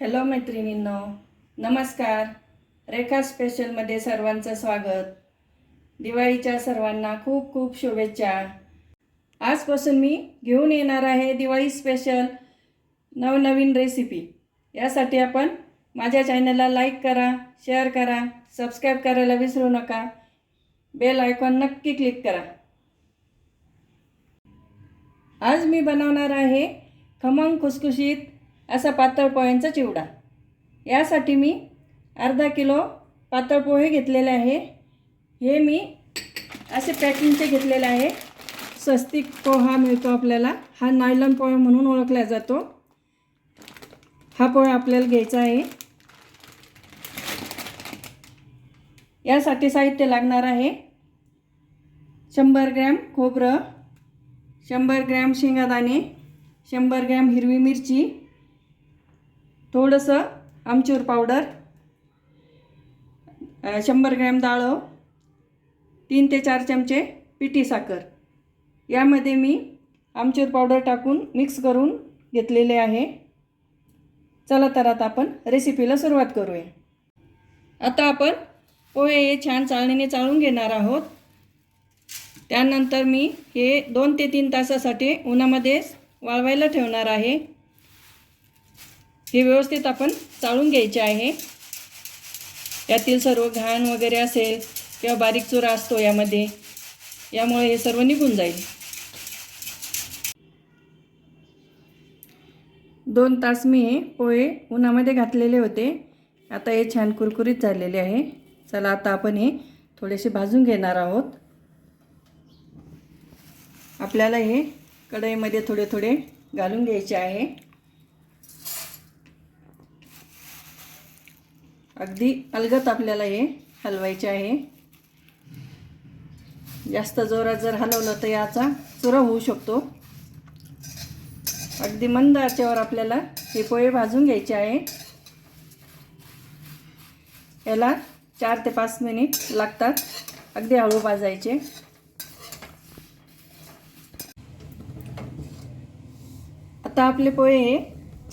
Hello मैत्रिणींनो नमस्कार. रेखा स्पेशलमध्ये सर्वांचं स्वागत. दिवाळीच्या सर्वांना खूप खूप शुभेच्छा. आजपासून मी घेऊन येणार आहे दिवाळी स्पेशल नवनवीन रेसिपी यासाठी आपण माझ्या चॅनलला लाईक करा शेअर करा सबस्क्राईब करायला विसरू नका. बेल आयकॉन नक्की क्लिक करा. आज मी बनवणार आहे खमंग खुसखुशीत असा पातळ पोह्यांचा चिवडा. यासाठी मी अर्धा किलो पातळ पोहे घेतलेले आहे. हे मी असे पॅकिंगचे घेतलेले आहे. स्वस्तिक पोहा मिळतो आपल्याला. हा नायलॉन पोहा म्हणून ओळखला जातो. हा पोहा आपल्याला घ्यायचा आहे. यासाठी साहित्य लागणार आहे. शंभर ग्रॅम खोबरं शंभर ग्रॅम शेंगादाणे शंभर ग्रॅम हिरवी मिरची थोडंसं आमचूर पावडर शंभर ग्रॅम डाळं तीन ते चार चमचे पिठी साखर. यामध्ये मी आमचूर पावडर टाकून मिक्स करून घेतलेले आहे. चला तर आता आपण रेसिपीला सुरुवात करूया. आता आपण पोहे हे छान चाळणीने चाळून घेणार आहोत. त्यानंतर मी हे दोन ते तीन तासासाठी उन्हामध्ये वाळवायला ठेवणार आहे. हे व्यवस्थित आपण चाळून घ्यायचे आहे. यातील सर्व घाण वगैरे असेल किंवा बारीक चुरा असतो यामध्ये यामुळे हे सर्व निघून जाईल. दोन तास मी हे पोहे उन्हामध्ये घातलेले होते. आता हे छान कुरकुरीत झालेले आहे. चला आता आपण हे थोडेसे भाजून घेणार आहोत. आपल्याला हे कढईमध्ये थोडे थोडे घालून घ्यायचे आहे. अगदी अलगत आपल्याला हे हलवायचे आहे. जास्त जोरात जर हलवलं तर याचा चुरा होऊ शकतो. अगदी मंद आचेवर आपल्याला हे पोहे भाजून घ्यायचे आहे. याला चार ते पाच मिनिट लागतात. अगदी हळू भाजायचे. आता आपले पोहे हे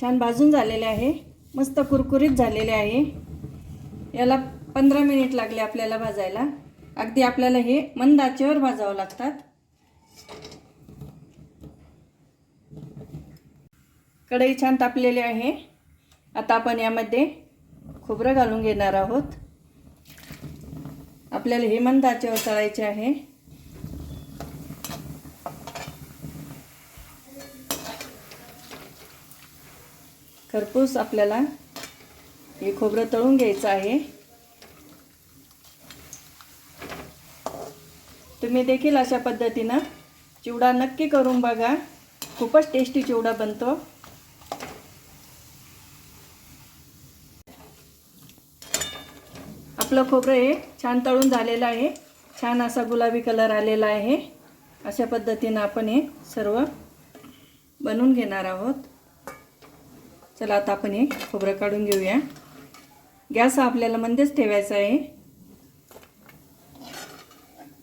छान भाजून झालेले आहे. मस्त कुरकुरीत झालेले आहे. याला पंधरा मिनिट लागले आपल्याला भाजायला. अगदी आपल्याला हे मंद आचेवर भाजावं लागतात. कढई छान तापलेली आहे. आता आपण यामध्ये खोबरं घालून घेणार आहोत. आपल्याला हे मंद आचेवर तळायचे आहे. खरपूस आपल्याला हे खोबरं तळून घ्यायचं आहे. तुम्ही देखील अशा पद्धतीनं चिवडा नक्की करून बघा. खूपच टेस्टी चिवडा बनतो. आपलं खोबरं हे छान तळून झालेलं आहे. छान असा गुलाबी कलर आलेला आहे. अशा पद्धतीनं आपण हे सर्व बनवून घेणार आहोत. चला आता आपण हे खोबरं काढून घेऊया. गॅस हा आपल्याला मंदच ठेवायचा आहे.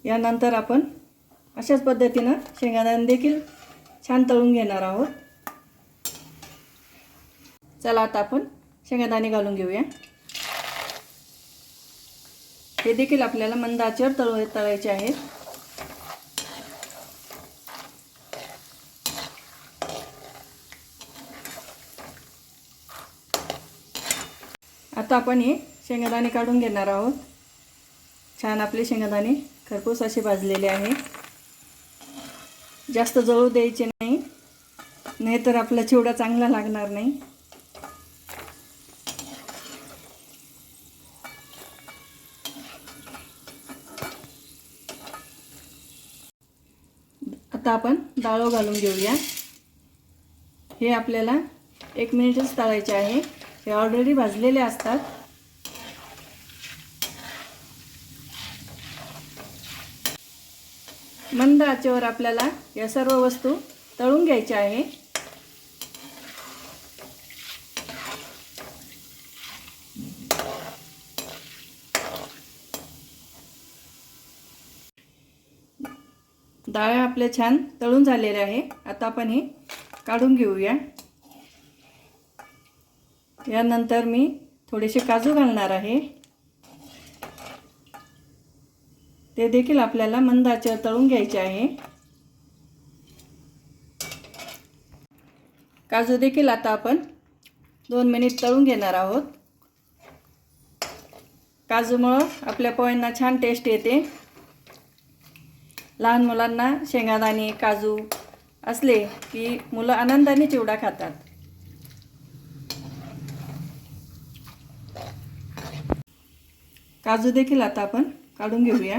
यानंतर आपण अशाच पद्धतीनं शेंगादाणे देखील छान तळून घेणार आहोत. चला आता आपण शेंगादाणे घालून घेऊया. हे देखील आपल्याला मंदाच्यावर तळ तळायचे आहेत. आता आपण हे शेंगादाणे काढून घेणार आहोत. छान आपले शेंगादाणे खरपूस असे भाजलेले आहे. जास्त जळू द्यायचे नाही. नाहीतर आपला चिवडा चांगला लागणार नाही. आता आपण डाळो घालून घेऊया. हे आपल्याला एक मिनिटच तळायचे आहे. हे ऑलरेडी भाजलेले असतात. मंद आचेवर आपल्याला या सर्व वस्तू तळून घ्यायच्या आहे. डाळ्या आपल्या छान तळून झालेल्या आहे. आता आपण हे काढून घेऊया. यानंतर मी थोडेसे काजू घालणार आहे. ते देखील आपल्याला मंद तळून घ्यायचे आहे. काजू देखील आता आपण दोन मिनिट तळून घेणार आहोत. काजूमुळं आपल्या पोह्यांना छान टेस्ट येते. लहान मुलांना शेंगादाणे काजू असले की मुलं आनंदाने चिवडा खातात. काजू देखील आता आपण काढून घेऊया.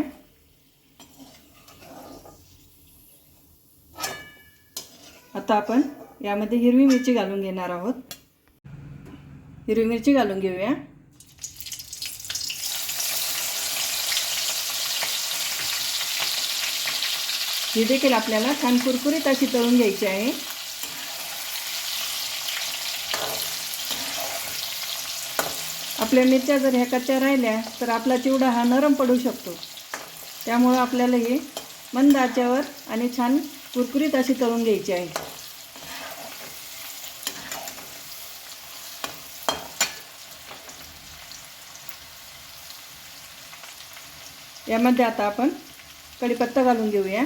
आता आपण यामध्ये हिरवी मिरची घालून घेणार आहोत. हिरवी मिरची घालून घेऊया. ही देखील आपल्याला छान कुरकुरीत अशी तळून घ्यायची आहे. आपल्या मिरच्या जर ह्या कच्च्या राहिल्या तर आपला चिवडा हा नरम पडू शकतो. त्यामुळं आपल्याला हे मंद आचेवर आणि छान कुरकुरीत अशी तळून घ्यायची आहे. यामध्ये आता आपण कढीपत्ता घालून घेऊया.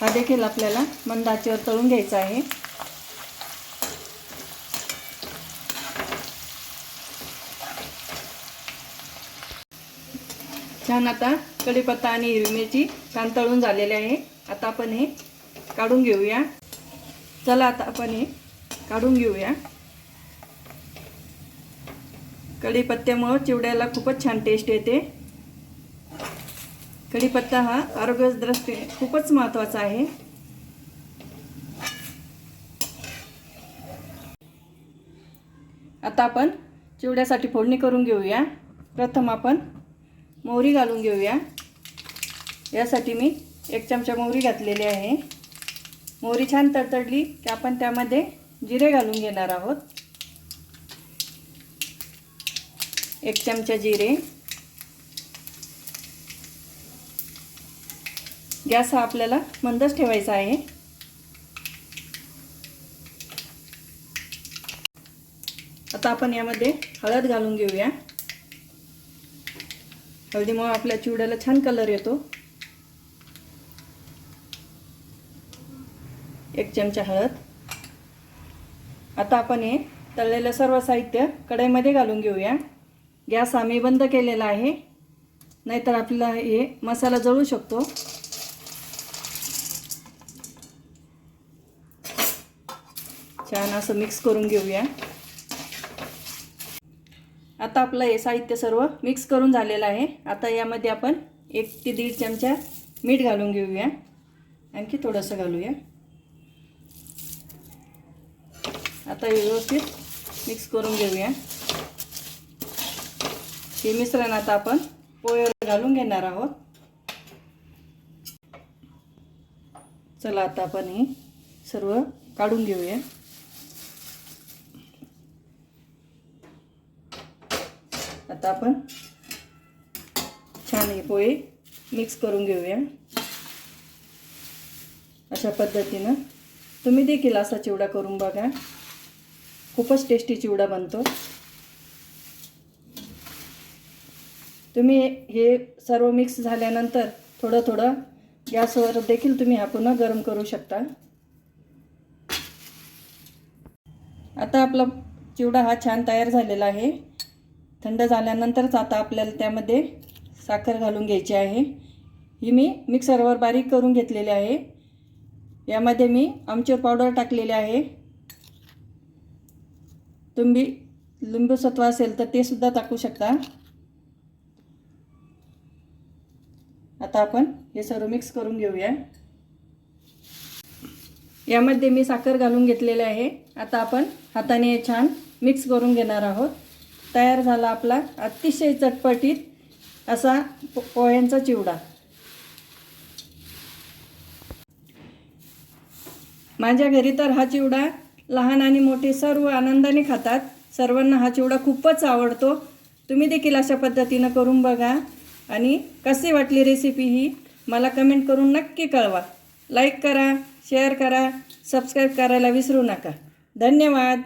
हा देखील आपल्याला मंद आचेवर तळून घ्यायचा आहे. छान आता कढीपत्ता आणि हिरवी मिरची छान तळून झालेली आहे. आता आपण हे काढून घेऊया. चला आता आपण हे काढून घेऊया. कढीपत्त्यामुळं चिवड्याला खूपच छान टेस्ट येते. कढीपत्ता हा आरोग्यदृष्टी खूपच महत्त्वाचा आहे. आता आपण चिवड्यासाठी फोडणी करून घेऊया. प्रथम आपण मोहरी घालून घेऊया. यासाठी मी एक चमचा मोहरी घातलेली आहे. मोहरी छान तडतडली की आपण त्यामध्ये जिरे घालून घेणार आहोत. एक चमचा जिरे. गॅस हा आपल्याला मंदच ठेवायचा आहे. आता आपण यामध्ये हळद घालून घेऊया. हळदीमुळे आपल्या चिवड्याला छान कलर येतो. एक चमचा हळद. आता आपण हे तळलेलं सर्व साहित्य कढईमध्ये घालून घेऊया. गॅस आम्ही बंद केलेला आहे. नाहीतर आपल्याला हे मसाला जळू शकतो. छान असं मिक्स करून घेऊया. आता आपलं हे साहित्य सर्व मिक्स करून झालेलं आहे. आता यामध्ये आपण एक ते दीड चमचा मीठ घालून घेऊया. आणखी थोडंसं घालूया. आता व्यवस्थित मिक्स करून घेऊया. हे मिश्रण आता आपण पोळ्यावर घालून घेणार आहोत. चला आता आपण हे सर्व काढून घेऊया. आता आपण छान हे पोहे मिक्स करून घेऊया. अशा पद्धतीनं. तुम्ही देखील असा चिवडा करून बघा. खूपच टेस्टी चिवडा बनतो. तुम्ही हे सर्व मिक्स झाल्यानंतर थोडं थोडं गॅसवर देखील तुम्ही हा पुन्हा गरम करू शकता. आता आपला चिवडा हा छान तयार झालेला आहे. थंड झाल्यानंतरच आता आपल्याला त्यामध्ये साखर घालून घ्यायची आहे. ही मी मिक्सरवर बारीक करून घेतलेली आहे. यामध्ये मी आमचूर पावडर टाकलेले आहे. तुम्ही लिंबूसत्व असेल तर ते सुद्धा टाकू शकता. आता आपण हे सर्व मिक्स करून घेऊया. यामध्ये मी साखर घालून घेतलेले आहे. आता आपण हाताने छान मिक्स करून घेणार आहोत. तयार झाला आपला. अतिशय चटपटीत असा पो पोह्यांचा चिवडा. माझ्या घरी तर हा चिवडा लहान आणि मोठे सर्व आनंदाने खातात. सर्वांना हा चिवडा खूपच आवडतो. तुम्ही देखील अशा पद्धतीनं करून बघा. आणि कशी वाटली रेसिपी ही मला कमेंट करून नक्की कळवा. लाईक करा शेअर करा सबस्क्राईब करायला विसरू नका. धन्यवाद.